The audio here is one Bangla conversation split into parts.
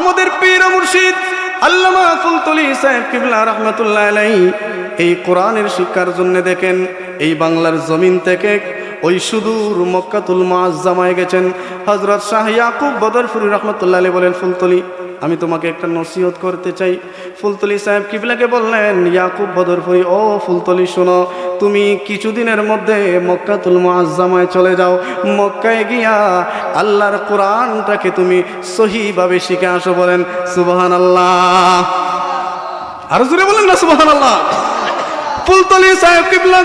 আমাদের পীর মুর্শিদ আল্লামা ফুলতলি সাহেব কিবলা রহমতুল্লাহ আলাই এই কোরআনের শিক্ষার জন্য দেখেন, এই বাংলার জমিন থেকে ওই সুদূর মক্কাতুল জামায় গেছেন। হজরত শাহ ইয়াকুব বদরফুরি রহমতুল্লাহ আলী বলেন, ফুলতলি আমি তোমাকে একটা নসিহত করতে চাই। ফুলতলি সাহেব কিবলাকে বললেন, ইয়াকুব বদরফুরি ও ফুলতলি শোনো, তুমি কিছুদিনের মধ্যে মক্কাতুল মুআজ্জামায় চলে যাও। মক্কায় গিয়া আল্লাহর কোরআনটাকে তুমি সহিভাবে শিখে আসো বলেন সুবহান আল্লাহ আরও জোরে বলেন না সুবহান আল্লাহ ফুলতলি সাহেব কিবলা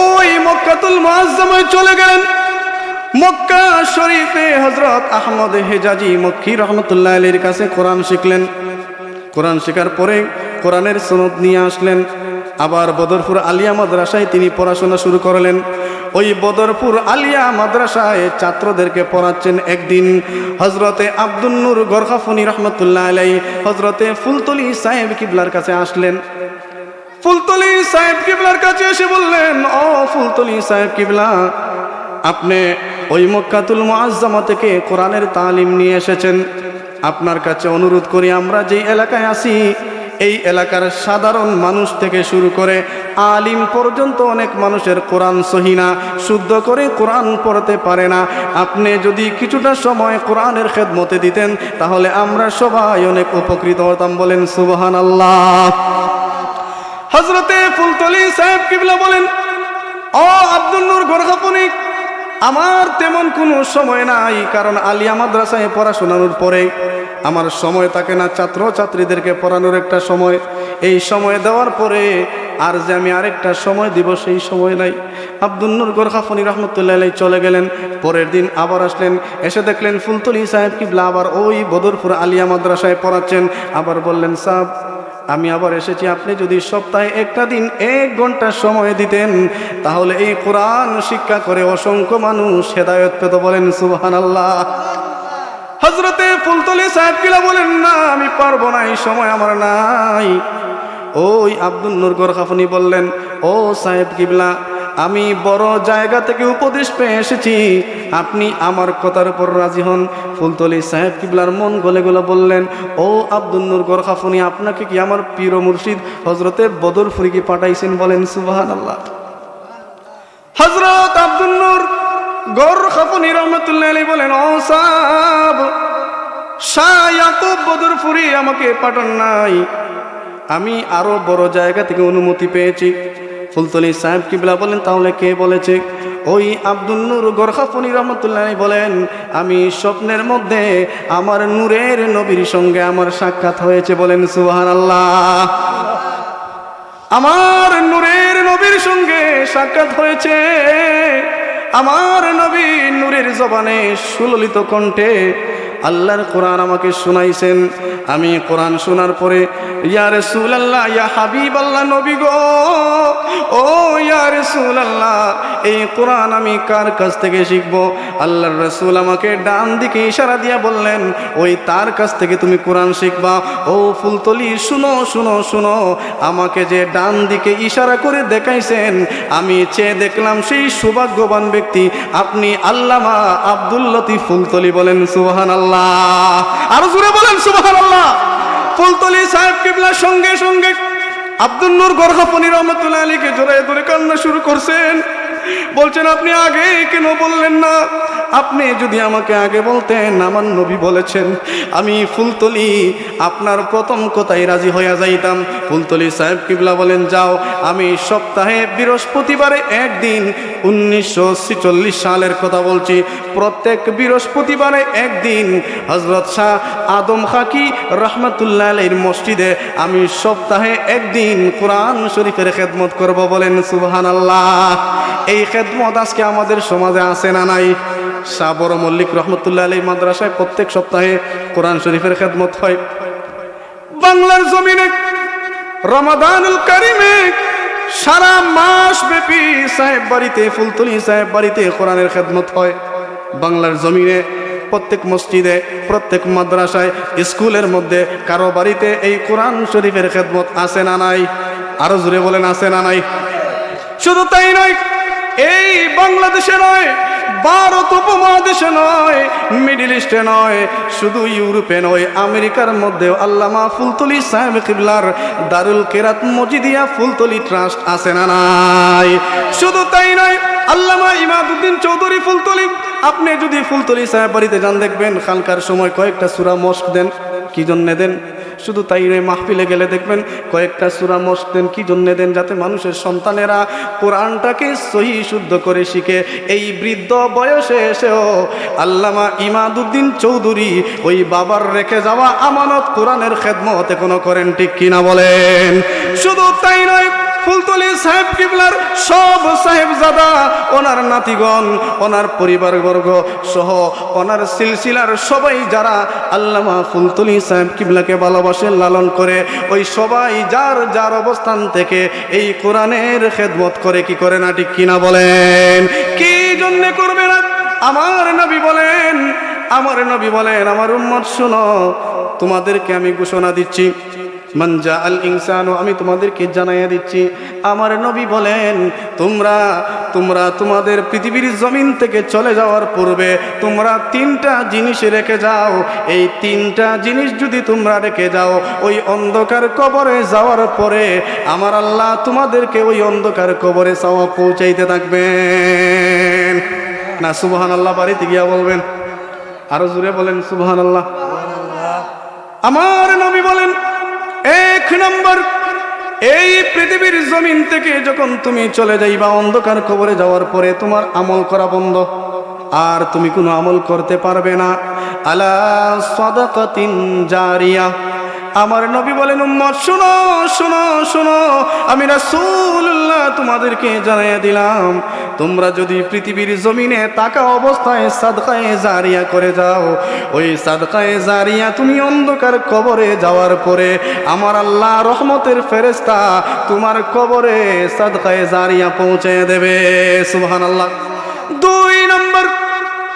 ওই মক্কাতুল মুআজ্জামায় চলে গেলেন। মক্কা শরীফে হজরত আহমদ হেজাজি মক্কি রহমতুল্লাহ আলীর কাছে কোরআন শিখলেন। কোরআন শেখার পরে কোরআনের সনদ নিয়ে আসলেন। আবার বদরপুর আলিয়া মাদ্রাসায় তিনি পড়াশোনা শুরু করলেন। ওই বদরপুর আলিয়া মাদ্রাসায় ছাত্রদেরকে পড়াচ্ছেন একদিন হজরতে আব্দুন্নুর গরখাফনি রহমতুল্লাহ আলাই হজরতে ফুলতলি সাহেব কিবলার কাছে আসলেন। ফুলতলি সাহেব কিবলার কাছে এসে বললেন, ও ফুলতলি সাহেব কিবলা, আপনি ওই মক্কাতুল মুআজ্জামা থেকে কোরআনের তালিম নিয়ে এসেছেন। আপনার কাছে অনুরোধ করি, আমরা যেই এলাকায় আছি, এই এলাকার সাধারণ মানুষ থেকে শুরু করে আলিম পর্যন্ত অনেক মানুষের কোরআন সহিনা শুদ্ধ করে কোরআন পড়তে পারে না। আপনি যদি কিছুটা সময় কোরআনের খেদমতে দিতেন, তাহলে আমরা সবাই অনেক উপকৃত হতাম। বলেন সুবহান আল্লাহ হজরতে ফুলতলি সাহেব কিবলা বলেন, ও আব্দুল নূর গোরখাপনিক আমার তেমন কোনো সময় নাই, কারণ আলিয়া মাদ্রাসায় পড়াশোনানোর পরে আমার সময় থাকে না ছাত্র ছাত্রীদেরকে পড়ানোর একটা সময়। এই সময় দেওয়ার পরে আর যে আমি আরেকটা সময় দিব সেই সময় নাই। আব্দুল নূর গোরখাফনি রহমতুল্লাহ চলে গেলেন, পরের দিন আবার আসলেন, এসে দেখলেন ফুলতলি সাহেব কিবলা আবার ওই বদরপুর আলিয়া মাদ্রাসায় পড়াচ্ছেন। আবার বললেন, সাহেব আমি আবার এসেছি, আপনি যদি সপ্তাহে একটা দিন এক ঘণ্টার সময় দিতেন, তাহলে এই কোরআন শিক্ষা করে অসংখ্য মানুষ হেদায়ত পেত বলেন সুবহান আল্লাহ হজরতে ফুলতলি সাহেব কিলা বলেন, না, আমি পারব না, এই সময় আমার নাই। ওই আব্দুল নুরগর গোরখাফনি বললেন, ও সাহেব কিবলা আমি বড় জায়গা থেকে উপদেশ পেয়ে এসেছি। আপনি আমার কথার উপর রাজি হন। ফুলতলি সাহেব কিবলার মন গলে গলে বললেন, ও আব্দুল নূর গোরখাফনি, আপনাকে কি আমার পীর মুর্শিদ হজরতে বদর ফুরিকি পাঠাইছেন বলেন? সুবাহান আল্লাহ হজরত আব্দুল নূর গোরখাফনি রহমতুল্লাহ আলী বলেন, ও সাব শাহ বদর ফুরি আমাকে পাঠান নাই। আমি আরও বড় জায়গা থেকে অনুমতি পেয়েছি। ফুলতলি সাহেব কিবলা বলেন, তাহলে কে বলেছে? ওই আব্দুল নূর গোরখাফনি রহমতুল্লাহ বলেন, আমি স্বপ্নের মধ্যে আমার নূরের নবীর সঙ্গে আমার সাক্ষাৎ হয়েছে বলেন সুহান আল্লাহ আমার নূরের নবীর সঙ্গে সাক্ষাৎ হয়েছে। আমার নবী নূরের জবানে সুললিত কণ্ঠে আল্লাহর কোরআন আমাকে শোনাইছেন। আমি কোরআন শোনার পরে, ইয়া রসুল আল্লাহ ইয়া হাবিব আল্লাহ নবী গো! ও ইয়া রসুল আল্লাহ এই কোরআন আমি কার কাছ থেকে শিখব? আল্লাহর রসুল আমাকে ডান দিকে ইশারা দিয়া বললেন, ওই তার কাছ থেকে তুমি কোরআন শিখবা। ও ফুলতলি, শুনো শুনো শুনো, আমাকে যে ডান দিকে ইশারা করে দেখাইছেন, আমি চেয়ে দেখলাম সেই সৌভাগ্যবান ব্যক্তি। আপনি আল্লামা আব্দুল লতিফ ফুলতলি বলেন সুবহান আল্লাহ আরও জোরে বলেন সুবহান আল্লাহ ফুলতলি সাহেব কিবলার সঙ্গে সঙ্গে আব্দুল নূর গরহাপনি রহমতুল্লাহ আলীকে জোরে ধরে কান্না শুরু করছেন। বলছেন, আপনি আগে কেন বললেন না? আপনি যদি আমাকে আগে বলতেন, আমার নবী বলেছেন, আমি ফুলতলি আপনার প্রথম কথাই রাজি হইয়া যাইতাম। ফুলতলি সাহেব কিবলা বলেন, যাও, আমি সপ্তাহে বৃহস্পতিবারে একদিন উনিশশো ছেচল্লিশ সালের কথা বলছি। প্রত্যেক বৃহস্পতিবারে একদিন হজরত শাহ আদম খাকি রহমতুল্লাহ আলীর মসজিদে আমি সপ্তাহে একদিন কোরআন শরীফের খেদমত করব বলেন সুবহান আল্লাহ এই খেদমত আজকে আমাদের সমাজে আছে না নাই? সাবর মল্লিক রহমতুল্লাহ আলী মাদ্রাসায় প্রত্যেক সপ্তাহে কোরআন শরীফের খেদমত হয়। বাংলার জমিনে রমাদানুল কারিমে সারা মাস ব্যাপী সাহেব বাড়িতে, ফুলতলি সাহেব বাড়িতে কোরআনের খেদমত হয়। বাংলার জমিনে, প্রত্যেক মসজিদে, প্রত্যেক মাদ্রাসায়, স্কুলের মধ্যে কারও বাড়িতে এই কোরআন শরীফের খেদমত আছে না নাই? আরও জোরে বলেন, আছে না নাই? শুধু তাই নয়, এই বাংলাদেশে নয় ভারত উপমহাদেশে নয় মিডিল ইস্টে নয়, শুধু ইউরোপে নয়, আমেরিকার মধ্যেও আল্লামা ফুলতলি সাহেব কিবলার দারুল কেরাত মজিদিয়া ফুলতলি ট্রাস্ট আছে না নাই? শুধু তাই নয়, আল্লামা ইমাদুদ্দিন চৌধুরী ফুলতলি আপনি যদি ফুলতলি সাহেব বাড়িতে যান, দেখবেন খানকার সময় কয়েকটা সুরা মস্ক দেন, কি জন্যে দেন? শুধু তাই নয় মাহফিলে গেলে দেখবেন কয়েকটা সুরা মস্ক দেন, কি জন্যে দেন? যাতে মানুষের সন্তানেরা কোরআনটাকে সহি শুদ্ধ করে শিখে। এই বৃদ্ধ বয়সে এসেও আল্লামা ইমাদুদ্দিন চৌধুরী ওই বাবার রেখে যাওয়া আমানত কোরআনের খেদমত এখনও করেন, ঠিক কিনা বলেন? শুধু তাই নয় ফুলতলি সাহেব কিবলার সব সাহেবজাদা, ওনার নাতিগণ, ওনার পরিবারবর্গ সহ ওনার সিলসিলার সবাই যারা আল্লামা ফুলতলি সাহেব কিবলাকে ভালোবাসে, লালন করে, ওই সবাই যার যার অবস্থান থেকে এই কোরআনের খেদমত করে কি করে না, ঠিক কিনা বলেন? কি জন্যে করবে না? আমার নবী বলেন, আমার নবী বলেন, আমার উম্মত শুনো, তোমাদেরকে আমি ঘোষণা দিচ্ছি মঞ্জা আল ইনসানও আমি তোমাদেরকে জানাইয়া দিচ্ছি, আমার নবী বলেন, তোমরা তোমরা তোমাদের পৃথিবীর জমিন থেকে চলে যাওয়ার পূর্বে তোমরা তিনটা জিনিস রেখে যাও। এই তিনটা জিনিস যদি তোমরা রেখে যাও, ওই অন্ধকার কবরে যাওয়ার পরে আমার আল্লাহ তোমাদেরকে ওই অন্ধকার কবরে চাওয়া পৌঁছাইতে থাকবেন। না সুবহান আল্লাহ বাড়িতে গিয়া বলবেন। আরও জুড়ে বলেন সুবহান আল্লাহ আমার নবী বলেন এক নম্বর, এই পৃথিবীর জমিন থেকে যখন তুমি চলে যাইবা, অন্ধকার খবরে যাওয়ার পরে তোমার আমল করা বন্ধ। আর তুমি কোনো আমল করতে পারবে না। আলা সাদাকাতিন জারিয়া। আমার নবী বলেন, উম্মত, শুনো শুনো শুনো। আমি রাসূলুল্লাহ তোমাদেরকে জানাইয়া দিলাম, তোমরা যদি পৃথিবীর জমিনে তাকা অবস্থায় সাদকায়ে জারিয়া করে যাও, ওই সাদকায়ে জারিয়া তুমি অন্ধকার কবরে যাওয়ার পরে আমার আল্লাহ রহমতের ফেরেস্তা তোমার কবরে সাদকায়ে জারিয়া পৌঁছে দেবে। সুবহানাল্লাহ। দুই নম্বর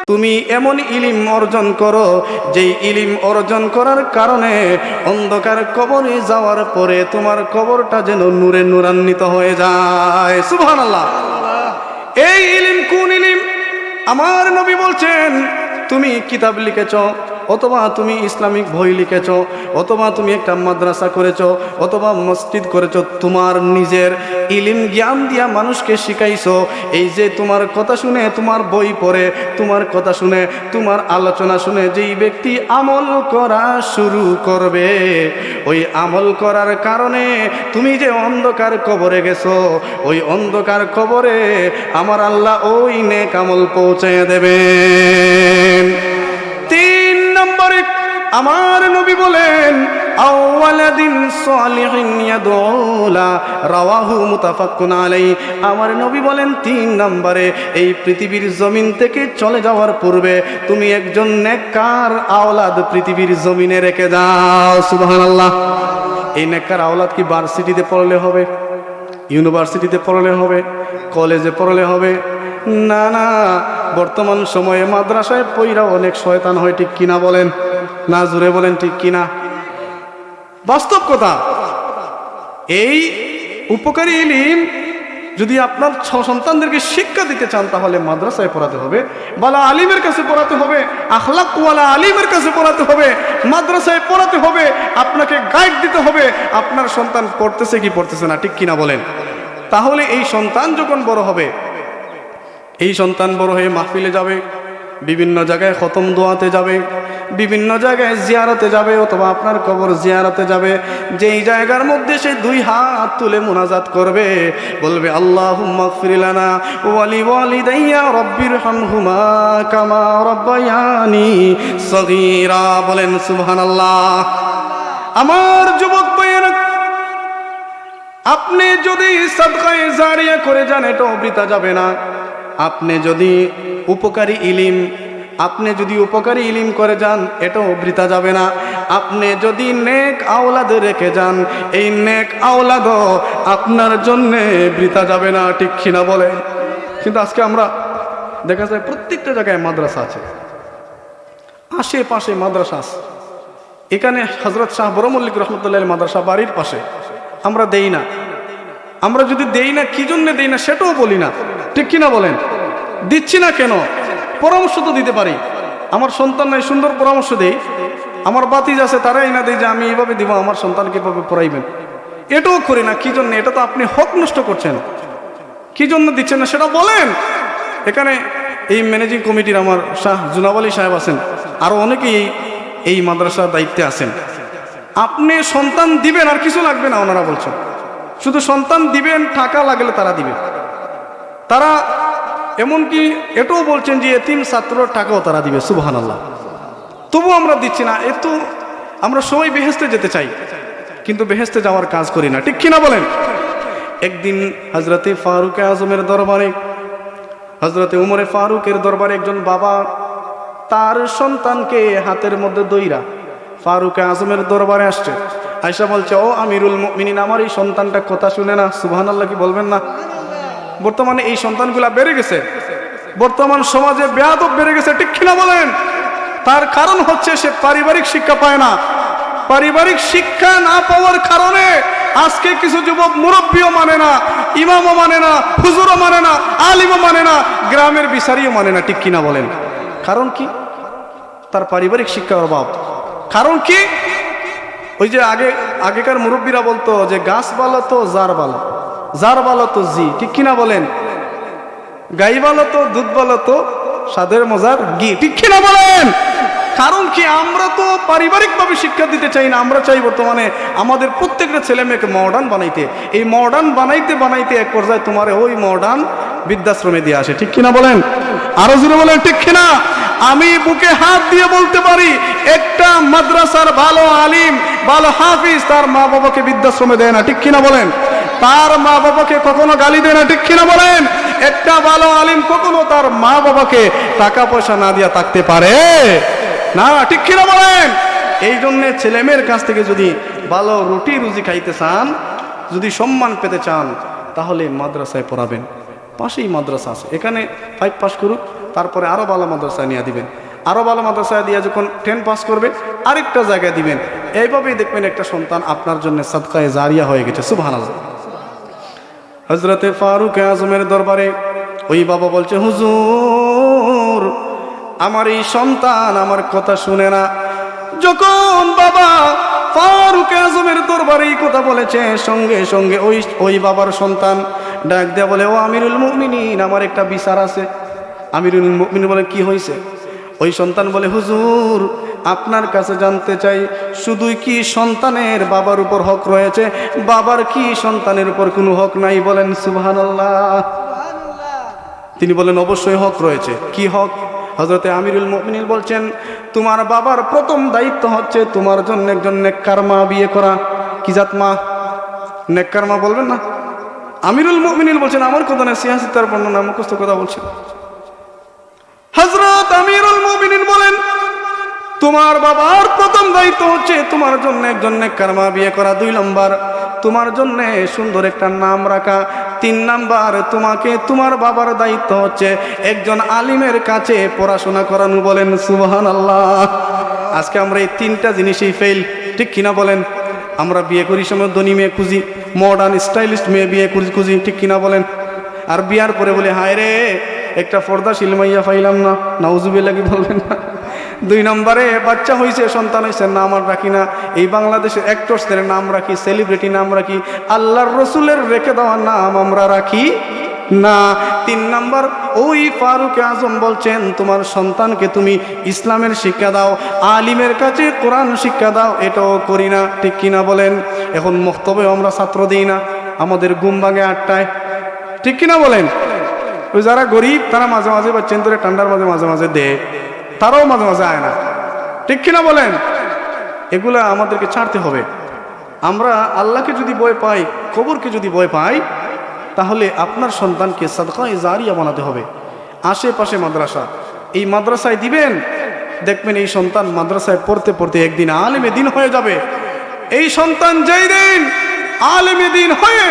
তুমি এমন ইলিম অর্জন করো যে ইলিম অর্জন করার কারণে অন্ধকার কবরে যাওয়ার পরে তোমার কবরটা যেন নূরে নূরান্বিত হয়ে যায়। সুবহানাল্লাহ। এই ইলিম কোন ইলিম? আমার নবী বলছেন, তুমি কিতাব লিখেছ অথবা তুমি ইসলামিক বই লিখেছ, অথবা তুমি একটা মাদ্রাসা করেছ, অথবা মসজিদ করেছ, তোমার নিজের ইলিম জ্ঞান দিয়া মানুষকে শিখাইছো। এই যে তোমার কথা শুনে তোমার বই পড়ে, তোমার কথা শুনে তোমার আলোচনা শুনে যেই ব্যক্তি আমল করা শুরু করবে, ওই আমল করার কারণে তুমি যে অন্ধকার কবরে গেছো, ওই অন্ধকার কবরে আমার আল্লাহ ওই নেক আমল পৌঁছে দেবেন। আমার নবী বলেন আমার নবী বলেন তিন নম্বরে, এই পৃথিবীর জমিন থেকে চলে যাওয়ার পূর্বে তুমি একজন নেককার আওলাদ পৃথিবীর জমিনে রেখে যাও সুবহানাল্লাহ। এই নেককার আওলাদ কি ভার্সিটিতে পড়লে হবে? ইউনিভার্সিটিতে পড়লে হবে? কলেজে পড়লে হবে? না না। বর্তমান সময়ে মাদ্রাসায় পইরা অনেক শয়তান হয়, ঠিক কিনা বলেন? না জুড়ে বলেন ঠিক কিনা? বাস্তব কথা, এই উপকারী ইলিম যদি আপনার সন্তানদেরকে শিক্ষা দিতে চান, তাহলে মাদ্রাসায় পড়াতে হবে, বালা আলিমের কাছে পড়াতে হবে, আখলাকওয়ালা আলিমের কাছে পড়াতে হবে, মাদ্রাসায় পড়াতে হবে, আপনাকে গাইড দিতে হবে, আপনার সন্তান পড়তেছে কি পড়তেছে না, ঠিক কিনা বলেন? তাহলে এই সন্তান যখন বড় হবে, এই সন্তান বড় হয়ে মাহফিলে যাবে, বিভিন্ন জায়গায় খতম দোয়াতে যাবে বিভিন্ন জায়গায় জিয়ারতে যাবে অথবা আপনার কবর জিয়ারতে যাবে। যেই জায়গার মধ্যে সে দুই হাত তুলে মোনাজাত করবে, বলবে আল্লাহ ফিরিলানা ওয়ালি ওয়ালি দাইয়া রব্বির হামহুমা কামা রব্বায়ানি সগীরা। বলেন, সুবহানাল্লাহ। আমার যুবক আপনি যদি সদকায়ে জারিয়া করে যান, এটাও বৃথা যাবে না। আপনি যদি উপকারী ইলিম আপনি যদি উপকারী ইলিম করে যান, এটাও বৃথা যাবে না। আপনি যদি নেক আওলাদ রেখে যান, এই নেক আওলাদও আপনার জন্যে বৃথা যাবে না, ঠিক কিনা বলে? কিন্তু আজকে আমরা দেখা যায় প্রত্যেকটা জায়গায় মাদ্রাসা আছে। আশেপাশে মাদ্রাসা আছে। এখানে হজরত শাহ বরমল্লিক রহমতুল্লাহ মাদ্রাসা বাড়ির পাশে। আমরা দেই না। আমরা যদি দেই না, কি জন্য দেই না, সেটাও বলি না। ঠিক কিনা বলেন? দিচ্ছি না কেন? পরামর্শ তো দিতে পারি। আমার সন্তান নাই, সুন্দর পরামর্শ দেই। আমার বাতিজ আছে, তারাই না দেয় যে আমি এইভাবে দিব, আমার সন্তানকে এভাবে পড়াইবেন। এটাও করি না, কি জন্য? এটা তো আপনি হক নষ্ট করছেন। কি জন্য দিচ্ছেন না? সেটা বলেন। এখানে এই ম্যানেজিং কমিটির আমার শাহ জুনাব সাহেব আছেন। আরও অনেকেই এই- এই মাদ্রাসার দায়িত্বে আছেন। আপনি সন্তান দিবেন, আর কিছু লাগবে না, ওনারা বলছেন। শুধু সন্তান দিবেন, টাকা লাগলে তারা দিবে। তারা এমনকি এটাও বলছেন যে এতিম ছাত্রর টাকাও তারা দিবে সুবহান আল্লাহ তবু আমরা দিচ্ছি না, এত আমরা সবাই বেহেস্তে যেতে চাই, কিন্তু বেহেস্তে যাওয়ার কাজ করি না। ঠিক কিনা বলেন? একদিন হজরতে ফারুক আজমের দরবারে হজরতে উমরে ফারুকের দরবারে একজন বাবা তার সন্তানকে হাতের মধ্যে দইরা ফারুক আজমের দরবারে আসছে। আয়সা বলছে, ও আমিরুল মিনিন আমার এই সন্তানটা কথা শুনে না সুবহান আল্লাহ কি বলবেন না? বর্তমানে এই সন্তানগুলা বেড়ে গেছে। বর্তমান সমাজে বেয়াদব বেড়ে গেছে, ঠিক কিনা বলেন? তার কারণ হচ্ছে সে পারিবারিক শিক্ষা পায় না। পারিবারিক শিক্ষা না পাওয়ার কারণে আজকে কিছু যুবক মুরব্বীও মানে না, ইমামও মানে না, হুজুরও মানে না, আলিমও মানে না, গ্রামের বিচারিও মানে না, ঠিক কিনা বলেন? কারণ কি? তার পারিবারিক শিক্ষার অভাব। কারণ কি? ওই যে আগে, আগেকার মুরব্বীরা বলতো যে গাছ বালো তো জার বালো। জার বালো তো জি, ঠিক কিনা বলেন? গাই বালো তো দুধ বালো তো স্বাদের মজার গি, ঠিক কিনা বলেন? কারণ কি, আমরা তো পারিবারিকভাবে শিক্ষা দিতে চাই না, আমরা চাই বর্তমানে আমাদের প্রত্যেকটা ছেলে মেয়েকে মডার্ন বানাইতে। এই মডার্ন বানাইতে বানাইতে এক পর্যায়ে তোমার ওই মডার্ন বৃদ্ধাশ্রমে দিয়ে আসে, ঠিক কিনা বলেন? আরও জোরে বলেন, ঠিক কিনা? আমি বুকে হাত দিয়ে বলতে পারি, একটা মাদ্রাসার ভালো আলিম, ভালো হাফিজ তার মা বাবাকে বৃদ্ধাশ্রমে দেয় না, ঠিক কিনা বলেন? তার মা বাবাকে কখনো গালি দেয় না, ঠিক কিনা বলেন? একটা ভালো আলিম কখনো তার মা বাবাকে টাকা পয়সা না দিয়া থাকতে পারে। না, ঠিক কিনা বলেন? এই জন্যে ছেলেমেয়ের কাছ থেকে যদি ভালো রুটি রুজি খাইতে চান, যদি সম্মান পেতে চান, তাহলে মাদ্রাসায় পড়াবেন। পাশেই মাদ্রাসা আছে। এখানে ফাইভ পাস করুক, তারপরে আরও ভালো মাদ্রাসায় নিয়ে দিবেন। আরও ভালো মাদ্রাসায় দিয়ে যখন টেন পাস করবে, আরেকটা জায়গায় দিবেন। এইভাবেই দেখবেন একটা সন্তান আপনার জন্য সদকায় জারিয়া হয়ে গেছে। সুবহান হজরতে ফারুক আজমের দরবারে ওই বাবা বলছে, হুজুর, আমার এই সন্তান আমার কথা শুনে না। যখন বাবা ফারুক আজমের দরবারে এই কথা বলেছে, সঙ্গে সঙ্গে ওই ওই বাবার সন্তান ডাক দেয়া বলে, ও আমিরুল মুমিনিন, আমার একটা বিচার আছে। আমিরুল মুমিন বলে, কি হয়েছে ওই সন্তান বলে, হুজুর, আপনার কাছে জানতে চাই, শুধুই কি সন্তানের বাবার উপর হক রয়েছে? বাবার কি সন্তানের উপর কোনো হক নাই? বলেন, সুবহানাল্লাহ। তিনি বলেন, অবশ্যই হক রয়েছে। কি হক? হজরতে আমিরুল মুমিনিন বলছেন, তোমার বাবার প্রথম দায়িত্ব হচ্ছে তোমার জন্য একজন নেককার মা বিয়ে করা। কি জাত মা? নেককার মা বলবেন না। আমিরুল মুমিনিন বলছেন, আমার কথা না সিয়াসি তার বর্ণনা, মুখস্থ কথা বলছেন। হজরত আমিরুল মুমিনিন বলেন, তোমার বাবার প্রথম দায়িত্ব হচ্ছে তোমার জন্য একজন নেককার মা বিয়ে করা। দুই নম্বর, তোমার জন্য সুন্দর একটা নাম রাখা। তিন নাম্বার, তোমাকে তোমার বাবার দায়িত্ব হচ্ছে একজন আলিমের কাছে পড়াশোনা করানো। বলেন সুবহান আল্লাহ আজকে আমরা এই তিনটা জিনিসই ফেল ঠিক কিনা বলেন? আমরা বিয়ে করি সময় ধনী মেয়ে খুঁজি মডার্ন স্টাইলিস্ট মেয়ে বিয়ে খুঁজি খুঁজি, ঠিক কিনা বলেন? আর বিয়ার পরে বলে, হায় রে একটা পর্দা শিলমাইয়া পাইলাম না নাউজুবিল্লা কি বলবেন না। দুই নম্বরে, বাচ্চা হয়েছে সন্তান হয়েছে নাম আর রাখি না। এই বাংলাদেশের অ্যাক্টরসদের নাম রাখি, সেলিব্রিটি নাম রাখি, আল্লাহর রসুলের রেখে দেওয়ার নাম আমরা রাখি না। তিন নাম্বার, ওই ফারুক আজম বলছেন, তোমার সন্তানকে তুমি ইসলামের শিক্ষা দাও, আলিমের কাছে কোরআন শিক্ষা দাও, এটাও করি না। ঠিক কিনা বলেন? এখন মক্তবে আমরা ছাত্র দিই না, আমাদের ভাঙে আটটায়। ঠিক কিনা বলেন? ওই যারা গরিব, তারা মাঝে মাঝে বাচ্চেন ধরে ঠান্ডার মাঝে মাঝে মাঝে দেয় তারাও মাঝে মাঝে আয় না। ঠিক কিনা বলেন? এগুলা আমাদেরকে ছাড়তে হবে। আমরা আল্লাহকে যদি ভয় পাই, কবরকে যদি ভয় পাই, তাহলে আপনার সন্তানকে সাদকায় জারিয়া বানাতে হবে। আশেপাশে মাদ্রাসা। এই মাদ্রাসায় দিবেন, দেখবেন এই সন্তান মাদ্রাসায় পড়তে পড়তে একদিন আলেমে দিন হয়ে যাবে। এই সন্তান যেই দিন আলেমে দিন হয়ে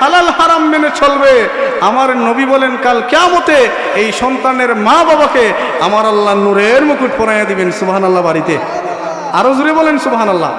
হালাল হারাম মেনে চলবে। আমার নবী বলেন, কাল কেমতে এই সন্তানের মা বাবাকে আমার আল্লাহ নূরের মুকুট পরাইয়া দিবেন সুবহান আল্লাহ বাড়িতে। আরও জুড়ে বলেন সুবহান আল্লাহ